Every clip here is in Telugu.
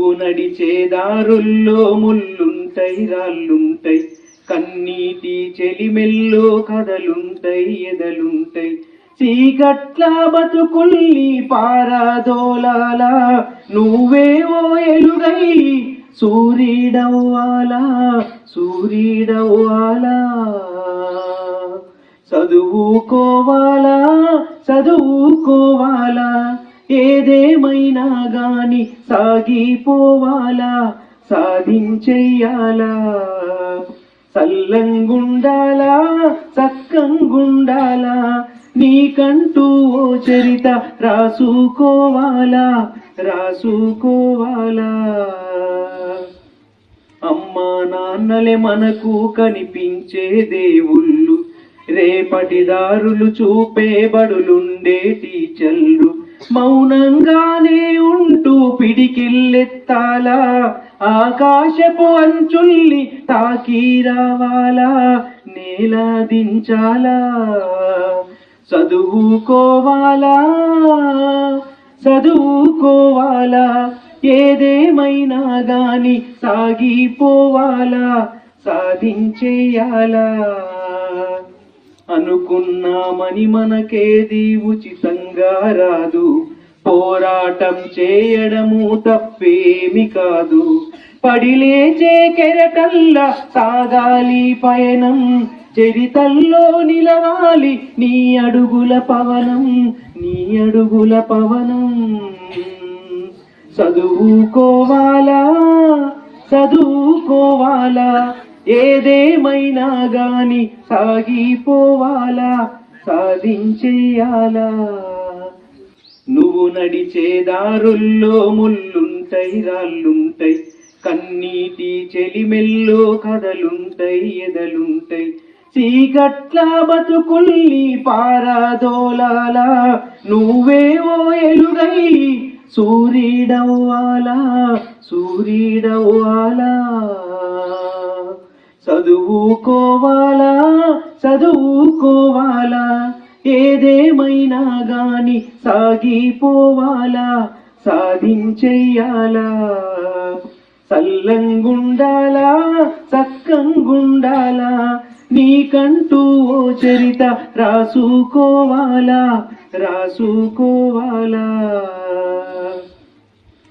నువ్వు నడిచే దారుల్లో ముల్లుంటాయి రాళ్ళుంటాయి. కన్నీటి చెలిమెల్లో కథలుంటై ఎదలుంటై చీకట్ల బతుకుల్ని పారాదోలాల నువ్వేవో ఎలుగై సూర్యుడవ్వాలా సూర్యుడవ్వాలా చదువుకోవాలా చదువుకోవాలా. ఏదేమైనా గాని సాగిపోవాలా సాధించెయ్యాలా? సల్లంగుండాలా సక్కంగుండాలా? నీకంటూ ఓ చరిత రాసుకోవాలా రాసుకోవాలా? అమ్మా నాన్నలే మనకు కనిపించే దేవుళ్ళు రేపటి దారులు చూపే బడులుండే టీచర్లు మౌనంగానే ఉంటూ పిడికిల్లెత్తాలా? ఆకాశపు అంచుల్ని తాకి రావాలా నేల దించాలా? చదువుకోవాలా? చదువుకోవాలా? ఏదేమైనా గాని సాగిపోవాలా? సాధించేయాలా? అనుకున్నామని మనకేది ఉచితంగా రాదు. పోరాటం చేయడము తప్పేమి కాదు. పడిలేచే కెరటల్లా సాగాలి పయనం. చరితల్లో నిలవాలి నీ అడుగుల పవనం. నీ అడుగుల పవనం. చదువుకోవాలా? చదువుకోవాలా? ఏదేమైనా గాని సాగిపోవాలా సాధించేయాలా? నువ్వు నడిచే దారుల్లో ముల్లుంటాయి రాళ్ళుంటై కన్నీటి చెలిమెల్లో కథలుంటై ఎదలుంటై చీకట్ల బతుకుల్ని పారాదోలాలా నువ్వేవో ఎలుగై సూర్యుడవ్వాలా సూర్యుడవ్వాలా చదువుకోవాలా చదువుకోవాలా ఏదేమైనా గాని సాగిపోవాలా సాధించెయ్యాలా చల్లంగుండాలా చక్కంగుండాలా నీకంటూ ఓ చరిత రాసుకోవాలా రాసుకోవాలా.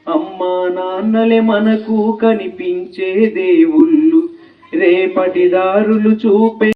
అమ్మా నాన్నలే మనకు కనిపించే దేవుళ్ళు రేపటి దారులు చూపే